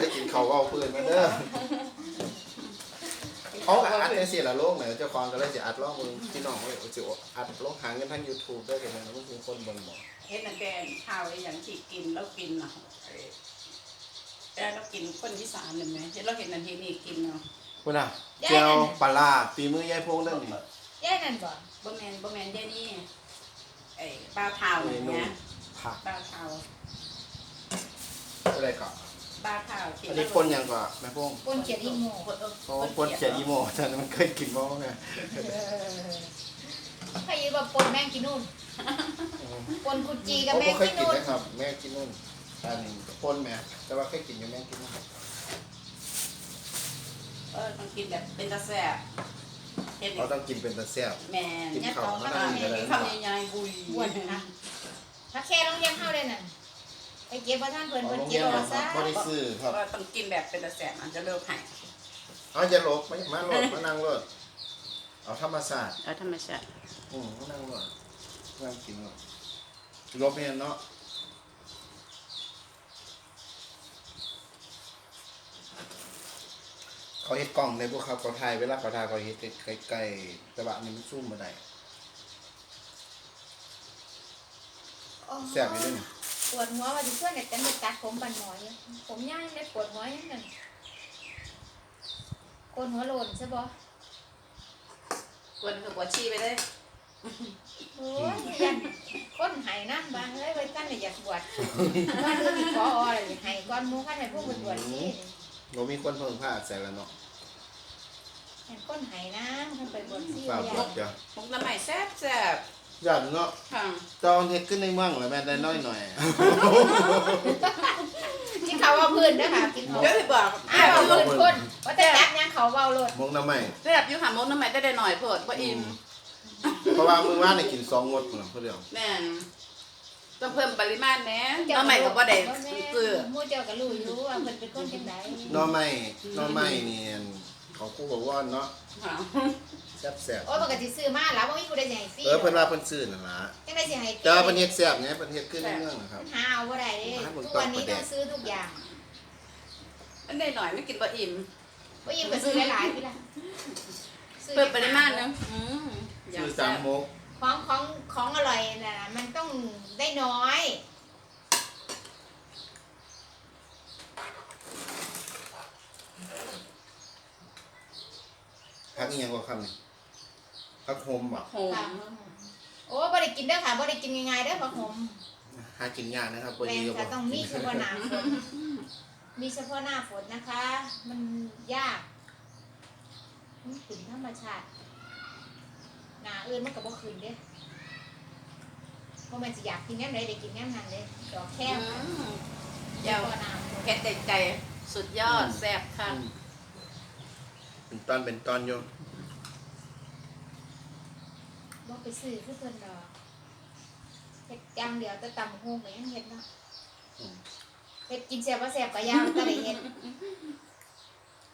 ได้กินเขาวเอาปืนมาเด้อเขาก็อัดในเสียละโลกเนี่ยเจ้าของก็เลยจะอัดร้องมึงพี่น้องว่าจะอัดลงหาเงินทาง YouTube ได้กันนะมันคือคนเบิ่งบ่เฮ็ดนั่นแต่ข้าวไอ้อย่างที่กินแล้วกินน่ะไอ้แต่เรากินคนที่สามเห็นไหมเฮ็ดเราเห็นนั่นเฮ็ดนี่กินเนาะคุณน่ะเจียวปลาร้าฝีมือยายพงเด้อนี่แย่นั่นบ่บ่แม่นบ่แม่นเดี๋ยวนี้ไอ้ปลาเผาอย่างเงี้ยผักปลาเผาอะไรก่อน ปลาเผากิอันนี้คนยังก่อนแม่พงปนเขียดอีโมคนเออโอ้คนเขียนอีโมฉันมันเคยกินบ่ไงใครยืนว่าปนแมงกินนู่นปนกุจีกับโอ้แมบ่งเคยกินกินนู่นนะครับ แม่กินนู่นอันนี้คนแม่แต่ว่าเคยกินอยู่แม่กินนู่นเออต้องกินแบบเป็นตาแซ่บเฮ็ดเราต้องกินเป็นตะแซ่บแม่นกินเนี่ยข้าวต่อมามานั่งก็ได้คำใหญ่ๆบุยอ้วนนะถ้าแค่ต้องเลี้ยงเข้าเลยน่ะ ไปเก็บว่าท่านเพิ่นเอาเพิ่นโรงเก็เรีบยนเอานะคซะรับบ่ได้ซื้อครับว่าต้องกินแบบเป็นตาแซ่บมันจะเลิกให้เอาจะหลบมามาโหลดมานั่งโหลดเอาธรรมศาสตร์เอาธรรมชาติอืมมานั่งโหลดนั่งกินโหลดหลบเนี่ยเนาะเขาเฮ็ดกล้องในพวกเขาเขาถ่ายเวลาเขาถ่ายเขาเฮ็ดใกล้ๆแต่ว่าอันนี้มันซูมบ่ได้แซ่บอยู่เด้อนี่ป วดหัวว่าสิช่วยเนี่ยกันไปตัดผมปันหมอยผมย่างได้ปวดหัวยังนั่นโกนหัวโลนใช่บ่กวนคือกวนชี้ไปเลยโอ้ยยันคนไห้น้ำบางเลยไว้กันเลยอยากบวชว่าคือมีขออะไรไห้ก้อนหมูกันให้พวกไปบวชนี่บ่มีคนเพิ่งพลาดใส่แล้วเนาะเห็นคนไห้น้ำมันไปบวชซี่ฝากอยาบอกกเดี๋ยวมุกน้ำใหม่แซ่บแซ่บ ย่านเนาะค่ะตอนเฮ็ดขึ้นในเมืองแล้วแม่ได้น้อยหน่อยกินเขาวเอาพื้นเด้อค่ะกินเขาเดี๋ยวสิบอกอ้าวเอาพื้นคนว่าแต่จักยังเขาเบาโลดมกน้ำใหม่แซ่บอยู่หามุกน้ำใหม่ได้ได้หน่อยเพิ่นบ่อิ่มเพราะว่ามื้อวานได้กินสองงดพุ่นน่ะเพิ่นเดียวแม่นต้องเพิ่มปริมาณแหน่น้ำใหม่ก็บ่ได้ซื้อหมู่เจ้าก็รู้อยู่ว่าเพิ่นเป็นคนจังไดหน่อไม้หน่อไม้นี่อันเขาคู่บ่ว่อนเนาะ ค่ะแซ่บโอ้ยปกติซื้อมาแล้วบ่มีผู้ใดสิให้ฟรีๆเออเพิ่นว่าเพิ่นซื้อนั่นล่ะจังได๋สิให้แต่ว่าเพิ่นเฮ็ดแซ่บไงเพิ่นเฮ็ดขึ้นในเมืองนะครับ หาเอาบ่ได้เด้ ทุกวันนี้ต้องซื้อทุกอย่างอันได้หน่อยไม่กินบ่อิ่มบ่ยิ้มก็ซื้อหลายๆพี่ล่ะเพิ่มปริมาณนึงอืมอย่าซื้อแซ่สามบมกของของของอร่อยน่ะมันต้องได้น้อย พักอีหยังบ่ครับนี่ พักโฮมบ่โหค่ะโอ้บ่ได้กินเด้อค่ะบ่ได้กินง่ายๆเด้อผักหอมหากินยากนะครับบ่แม่ดีนก็บ่ค่ะต้องมีเฉพาะหน้าฝนมีเฉพาะหน้าฝนนะคะ มันยากมันขึ้นธรรมชาติหน้าอื่นมันก็บ่ขึ้นเด้เพราะมันสิอยากกินแนมใดได้กินแนมนั้นเด้ดอกแค่อืมเฉเดี๋ยวพาะหน้าฝนแค่ใจใจสุดยอดแซ่บค่ะอืมเป็นตอนเป็นตอนอยู่บ่ ไปซื้อคือเพิ่นดอกเฮ็ดอย่างเดียวแต่ตำหูก็ยังเฮ็ดเนาะอืม เฮ็ดกินแซ่บบ่แซ่บก็ย่างก็ได้เฮ็ด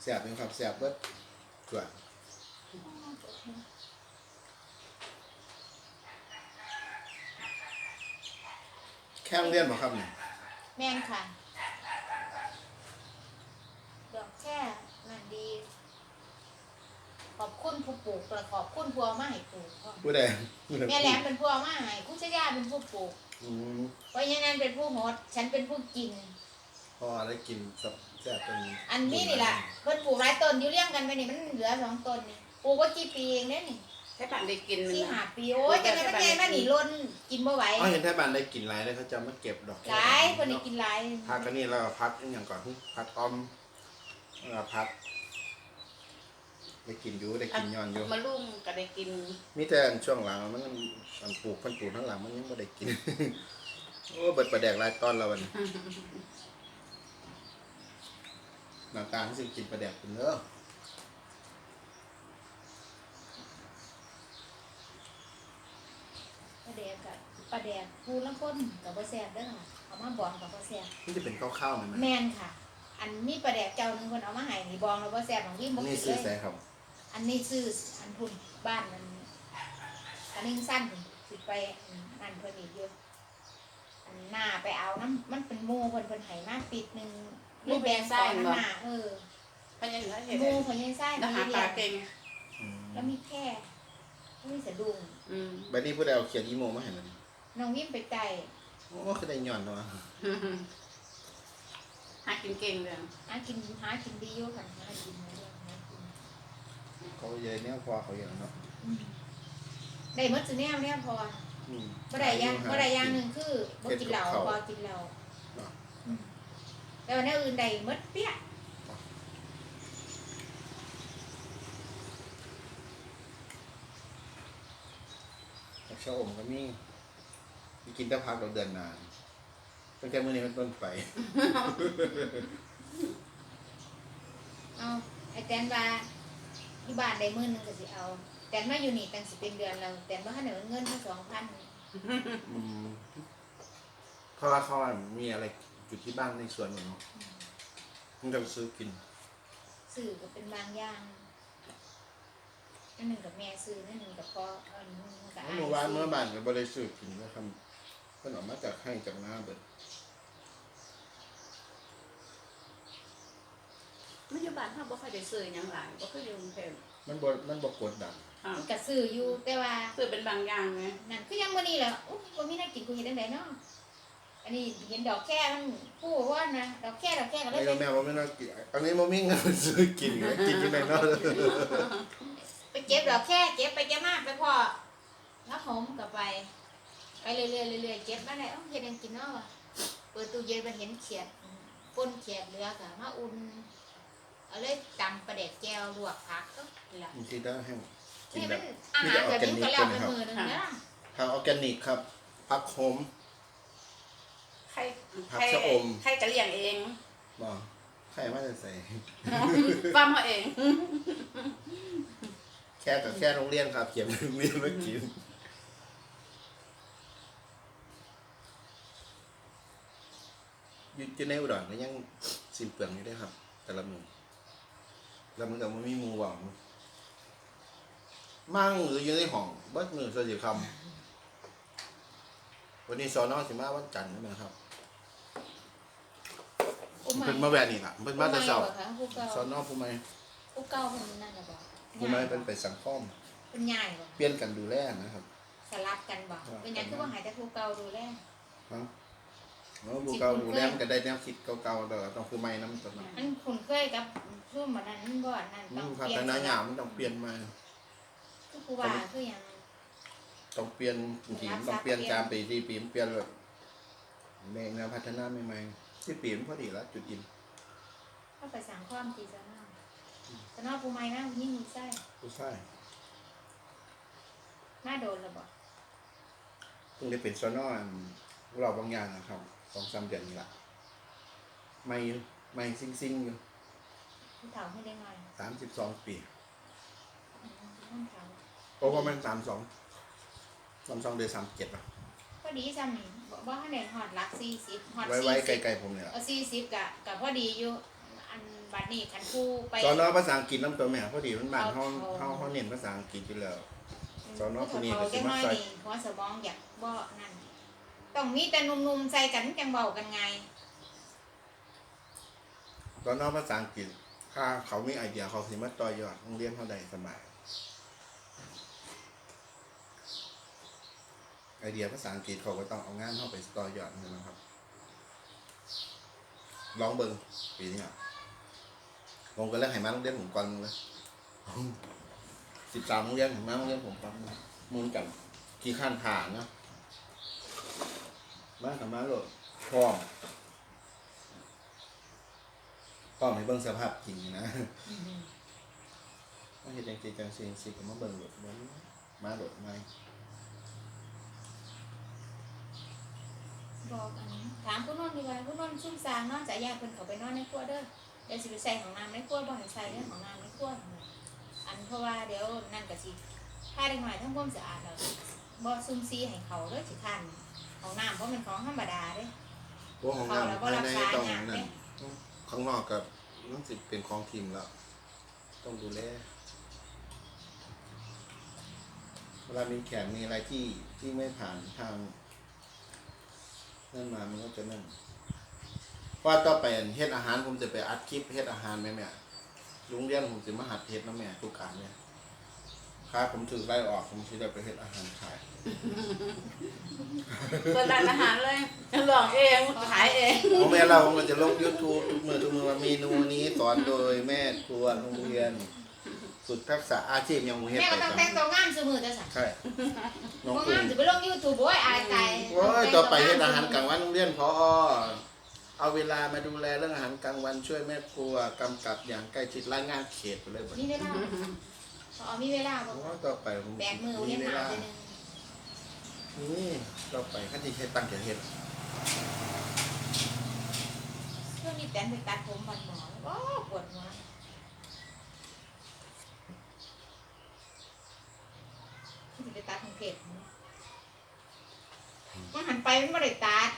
แซ่บอยู่ครับแซ่บเบิดตัวแค่โรงเรียนบ่ครับนี่แม่นค่ะ ดอกแค่นั่นดีข อบคุณผู้ปลูกและขอบคุณผู้เอามาให้ปลูกพ่อผู้ใดแม่แหลมเป็นผู้เอามาให้คุณชยาเป็นผู้ปลูกอืมเพราะฉะนั้นเป็นผู้โหดฉันเป็นผู้กิน พอได้กินสับแซ่บเป็นอันนี้นี่แหละเพิ่นปลูกหลายต้นอยู่เลี้ยงกันไปนี่มันเหลือสองต้นนี่ปลูกว่ากี่ปีเองเนี่ยนี่แค่ผ่านได้กินมันสี่นะห้าปีโอ้ยจังไงมันใหญ่มานี่ล้นกินบ่ไหวอ๋อเห็นไทยบ้านได้กินหลายเลยเขาจะมาเก็บดอกหลายคนได้กินหลายพักกันนี่แล้วก็พัดอหย่างก่อนพัดออมแล้วก็พัด ได้กินอยู่ได้กินย้อนอยู่มาลุ่มก็ได้กินมีแต่อันช่วงหลังมันอันปลูกพันปลูกทั้งหลังมันยังไม่ได้กิน โอ้เบิดประแดกหลายตอนแล้ววันนี้หน้าตาที่สิกินประแดกเป็นเด้อปลาแดกกับปลาแดกปูละคนกับบ่แซ่บเด้อค่ะเอามาบองกับบ่แซ่บนี่จะเป็นข้าวๆไหมไหมแม่นค่ะ อันนี้ปลาแดกเจ้าหนึงเพิ่นเอามาให้นี่บองแล้วบ่แซ่บของพี่บ่นี่กินซื้อเลแซ่ยครับ อันนี้ซื้ออันพุ่นบ้านมันอันนึงสั้นสิไปนั่นเพิ่นอีกอยู่อันหน้าไปเอาน้ำมันเป็นหมู่เพิ่นเพิ่นให้มาปิดหนึ่งลูกแบงไส้างเหน้าเออพยัญชนะเห็นหมูพญายไส้แล้วหาปลาเก่งอืมแล้วมีแค่แล้วมีสะดุ้งอืมบัดนี้ผู้ใดเอาเขียนอีโมมาให้มันน้องวิ่งไปไกลโอ้คือได้ย้อนเนาะหากินเก่งเลยหากินหากินดีอยู่ค่ะหากินมาเรื่อยหากิน เขาเยอะเนี่ยพอเขาอย่างเนาะอืมได้หมดสุแนวเนี่ยพออืมบ่ได้อย่างบ่ได้อย่างหนึ่งคือบ่กินเหล้าเฮ็ดกับข้าวพอกินเหล้าเนาะอืมแต่ว่าแนวอื่นได้หมดเปี้ยผักชะอมก็มีมีกินแต่พักเราเดือนนานตั้งแต่มื้อนี้เป็นต้นไปเอาไอ้แตนว่า ที่บ้านได้มื้อหนึงก็สิเอา แต่มาอยู่นี่ตั้งสิเป็นเดือนแล้วแต่บ่ทันได้เงินมา2,000อืมเพราะว่าเขาอะมีอะไรอยู่ที่บ้านในสวนอยู่เนาะมันจะซื้อกินซื้อก็เป็นบางอย่างอันหนึงกับแม่ซื้ออันหนึงกับพ่ออันหนึงกับอ้ายเมื่อวานซื้เมื่อบ่านก็บ่ได้ซื้อกินนะครับเพิ่นเออกมาจากให้จากหน้าเบิด ไม่อยู่บ้านเขาบ่ค่อยได้ซื้อหยังหลายบ่ค่อยอยู่กรุงเทพมันบ่มันบ่กดดันอ่ามันก็ซื้ออยู่แต่ว่าซื้อเป็นบางอย่างไงนั่นคือยังมื้อนี้แหละอุ๊ยบ่มีแนวกินกูเฮ็ดจังไดเนาะอันนี้เห็นดอกแค่มันผู้ว่านะดอกแค่ดอกแค่ก็เลไอ้ยเราไปแม่ว่าไม่น่ากินอันนี้บ่มีเงินซื้อกินเลยกินที่ไหนเนาะไปเก็บดอกแค่เก็บไปเก็บมาไปพอแล้วหอมกลับไป ไปเรื่อยๆเรื่อยๆเก็บมาได้เอ้าเฮ็ดหยังกินเนาะวะเปิดตู้เย็นมาเห็นเขียดป่นเขียดเหลือก็มาอุ่น เอาเลยตำปลาเด็ดแก้วลวกผักก็นี่ล่ะบางทีได้ให้กินนี่แบมันบอาหารแบบนี้ก็แล้วไปมือหนึงนะทางออร์แกนิกครับผักโขมใครผักใครชะอมใครกะเลี้ยงเองบ่ใครว่าจะใส่ ฟาร์มเขาเองแค่กับแค่โรงเรียนครับเขียนโรงเรียนมากินอยู่อยู่ในอุดรก็ยังสิ้นเปลืองอยู่ได้อครับ แต่ละมือ แล้วมันก็บ่มีหมูหวังมั่งหรืออยู่ในห้องเบิดมือเสียคำวันนี้สอนอสิมาวันจันทร์ใช่ไหมครับโอ้ไม่เพิ่นมาแวะนี่ล่ะเพิ่นมาแต่เช้าโอ้ไม่เหรอคะผู้เก่าสอนอผู้ใหม่ผู้เก่าเพิ่นนั่นน่ะบ่ผู้ใหม่เป็นไปสังคมเป็นใหญ่บ่เปลี่ยนกันดูแลนะครับสลับกันบ่ครับเป็นหยังคือว่าหายแต่ผู้เก่าดูแลครับแล้วผู้เก่าดูแลมันก็ได้แนวคิดเก่าๆแต่ว่าต้องผู้ใหม่นำตอนนั้นมันคุ้นเคยกับ ช่วงวันนั้นมันบ่อันนั้นอืต้องมพัเปลี่ยฒนนาหยามมันต้องเปลี่ยนมาคือผู้ว่าคือหยังต้องเปลี่ยนจริงๆต้องเปลี่ยนจามปีที่ปีมันเปลี่ยนแบบแม่งแนวพัฒนาใหม่ๆที่ปีมันพอดีแล้วจุดอินเข้าไปสั่งความตีซะเนาะซะเนาะผู้ใหม่นะยิ่งมีไส้ผู้ชายมาโดนแล้วบ่เพิ่งได้เป็นสอนออันเราบางอย่างนะครับสองสามเดือนนี้ละไม่ไม่ซิ่งซิ่งๆอยู่ ผู้เฒ่าให้ได้หน่อยสามสิบสองปีอืมผู้เฒ่าโอ้ประมาณสามสองสามสองเดือนสามเจ็ดป่ะพอดีซ้ำนี่บ่บ่ทันได้ฮอดหลัก40ฮอดไว้ไว้40ไกลๆผมเนี่ยเอา40ก็ก็พอดีอยู่อันบัดนี้คันผู้ไปสอนอภาษาอังกฤษน้ำตัวแม่พอดีมันบ้านเอาเขาเอาเขาเขาเน้นภาษาอังกฤษอยู่แล้ว สอนอผู้นี้ก็ก็สิสิมามาใส่ ใส่หัวสมองอยากบ่นั่นต้องมีแต่หนุ่มๆใส่กันจังเบากันไง สอนอภาษาอังกฤษ ถ้าเขามีไอเดียเขาสิมาต่อยอดโรงเรียนเขาได้สมัยไอเดียภาษาอังกฤษเขาก็ต้องเอางานเข้าไปต่อยอดนะครับ ลองเบิ่งปีนี้อะผมก็เลือกให้มาโรงเรียนผมก่อนเลยสิบสามโรงเรียนให้มาโรงเรียนผมก่อนมูลกันกี่ขั้นฐานเนาะมากับมาโหลดพร้อม พร้อมให้เบิ่งสภาพจริงนะมาเห็นจังสีจังสีจังสีก็มาเบิ่งโหลดมันมาโหลดไหมบอกอันนี้ถามผู้นอนดีกว่าผู้นอนซุ่มซางนอนจะยากเพิ่นเขาไปนอนในครัวเด้อเดี๋ยวสิไปใส่ของน้ำในครัวบ่ให้ใส่เรื่องของน้ำในครัวอันเพราะว่าเดี๋ยวนั่นก็สิถ้าได้หน่อยทั้งความสะอาดแล้วบ่ซุ่มซีให้เขาเด้อสิคันของน้ำเพราะมันของธรรมดาเด้พวกของเขาแล้วน้ำก็ภายรักในษาต้องอย่างนั่นเด้ ข้างนอกกับมันสิเป็นของทีมแล้ว ต้องดูแลเวลามีแขกมีอะไรที่ที่ไม่ผ่านทางนั่นมามันก็จะนั่นว่าต่อไปเฮ็ดอาหารผมจะไปอัดคลิปเฮ็ดอาหารแม่แม่โรงเรียนผมจะมาหัดเฮ็ดนะแม่ทุกการเนี่ย ถ้าผมถือไล่ออกผมสิได้ไปเฮ็ดอาหารขาย เปิดร้านอาหารเลยลองเองขายเองผมแม่เราผมก็จะลง YouTube ทุกมือทุกมือว่าเมนูนี้สอนโดยแม่ครัวโรงเรียนสุดทักษะอาชีพยังบ่เฮ็ดแม่ไปก็ต้องก่อนแต่งตัวงามเสมอจ้ะสักใช่น้องบ่กุ้งางมจะไปลง YouTube โอ้ยอายตายโอ้ยต่อไปเฮ็ดอาหารกลางวันโรงเรียนพอเอาเวลามาดูแลเรื่องอาหารกลางวันช่วยแม่ครัวกำกับอย่างใกล้ชิดรายงานเขตไปเลยบัดมีนี้เวลาพ อมีเวลาบ่โอ้ต่อไปผมแบกมือมีเฮ็ดเวหาลาเทื่อนึงนี่ต่อไปขั้นที่เฮ็ดตั้งใจเฮ็ดช่วงนี้แตนไปตัดผมบันหมอโอ้ปวดหัวที่ไปตัดของเพชรมันหันไปมันไม่ได้ตัด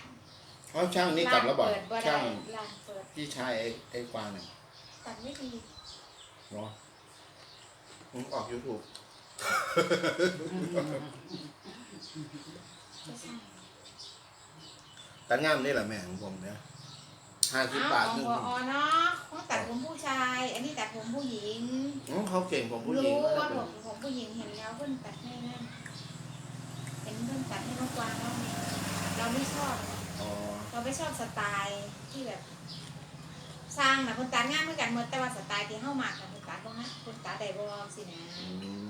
อ๋อช่างนี่กลับแล้วบอกร้านเปิดบ่ได้ช่างร้านเปิดพี่ชายไอ้ไอ้กวางเนี่ยตัดไม่ดีเนาะ ผมออกยูทูบก็ใช่ตัดงามนี่แหละแม่ของผมเนี่ยห้าสิบบาทขอหงนึ่งพอเนาะเขาตัดผมผู้ชาย อันนี้ตัดผมผู้หญิงอ๋อเขาเก่งผมผู้หญิงรู้ก็ว่าเป็นผมผมผู้หญิงเห็นแล้วเพิ่นตัดให้นั่นเห็นเพิ่นตัดให้น้องกวางเราเนี่ยเราไม่ชอบ อ๋อ เราไม่ชอบสไตล์ที่แบบ สร้างนะคนตัดงานเหมือนกันหมดแต่ว่าสไตล์ที่เข้ามากับคนตัดบ่ฮะคนตัดได้บ่สินะอืม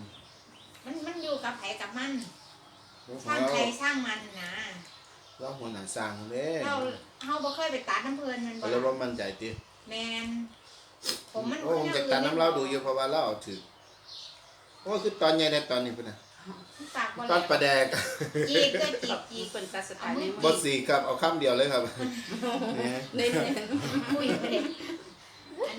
มันมันอยู่กับไผกับมันแล้วช่างใครช่างมันนะแล้วหัวหน้าสร้างเลยเราเฮาบ่เคยไปตัดน้ำเพลินมันบ่แล้วว่ามันใจติแมนผมมันโอ้ผมจะตัดน้ำเล่าดูอยู่เพราะว่าเราเอาถือโอ้คือตอนใหญ่ในตอนนี้พุ่นน่ะ ปากบ่ตอนประแดกจีกก็จีจีกจีกเป็นตัดสไตล์นี้บทสีครับเอาคำเดียวเลยครับเนี่ยเน้นคุยไปเลยอัน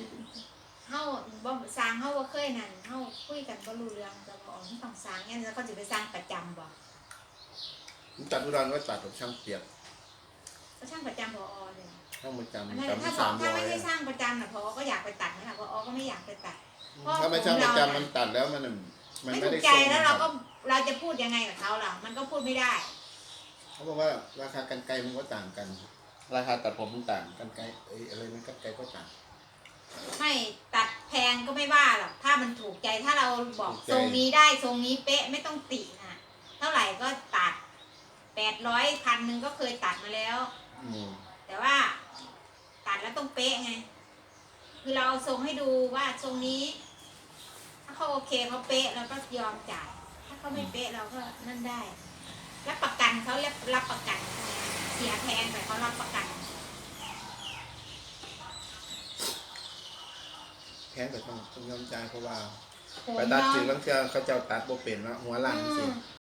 เฮาบ่สร้างเฮาบ่เคยนั่นเฮาคุยกันบ่รู้เรื่องแต่ว่าอ๋อมันต้องสร้างงั้นแล้วก็สิไปสร้างประจำบ่ผมตัดอุดรก็ตัดกับช่างเปียกก็ช่างประจำพอเลยช่างประจำอันนั้นจำถ้าที่บอสากมถ้าร้อไม่ยได้สร้างประจำน่ะพอก็อยากไปตัดนะคะพอก็ไม่อยากไปตัดพ่อถ้าไม่ช่างของประเราจำมันตัดแล้วมัน มันไม่ไม่ถูได้กใจทรงแล้วเราก็เราจะพูดยังไงกับเขาล่ะ มันก็พูดไม่ได้ เขาบอกว่าราคากันไกลมันก็ต่างกัน ราคาตัดผมมันต่างกันไกลเอ้ยอะไรมันกันไกลก็ต่าง ไม่ตัดแพงก็ไม่ว่าหรอกถ้ามันถูกใจถ้าเราบอกถูกใจ ทรงนี้ได้ทรงนี้เป๊ะไม่ต้องตินะเท่าไหร่ก็ตัดแปดร้อยพันหนึ่งก็เคยตัดมาแล้ว อืมแต่ว่าตัดแล้วต้องเป๊ะไง คือเราเอาทรงให้ดูว่าทรงนี้ถ้า เขาโอเคเขาเป๊ะเราก็ยอมจ่าย ถ้าเขาไม่เป๊ะเราก็นั่นได้รับประกันเขารับรับประกัน เสียแพงแต่เขารับประกันแพงแต่ต้องต้องยอมจ่ายเพราะว่าผมไปตัดเนาะถึงลังเทือเขาเจ้าตัดบ่เป็นเนาะหัวหลังสิอืม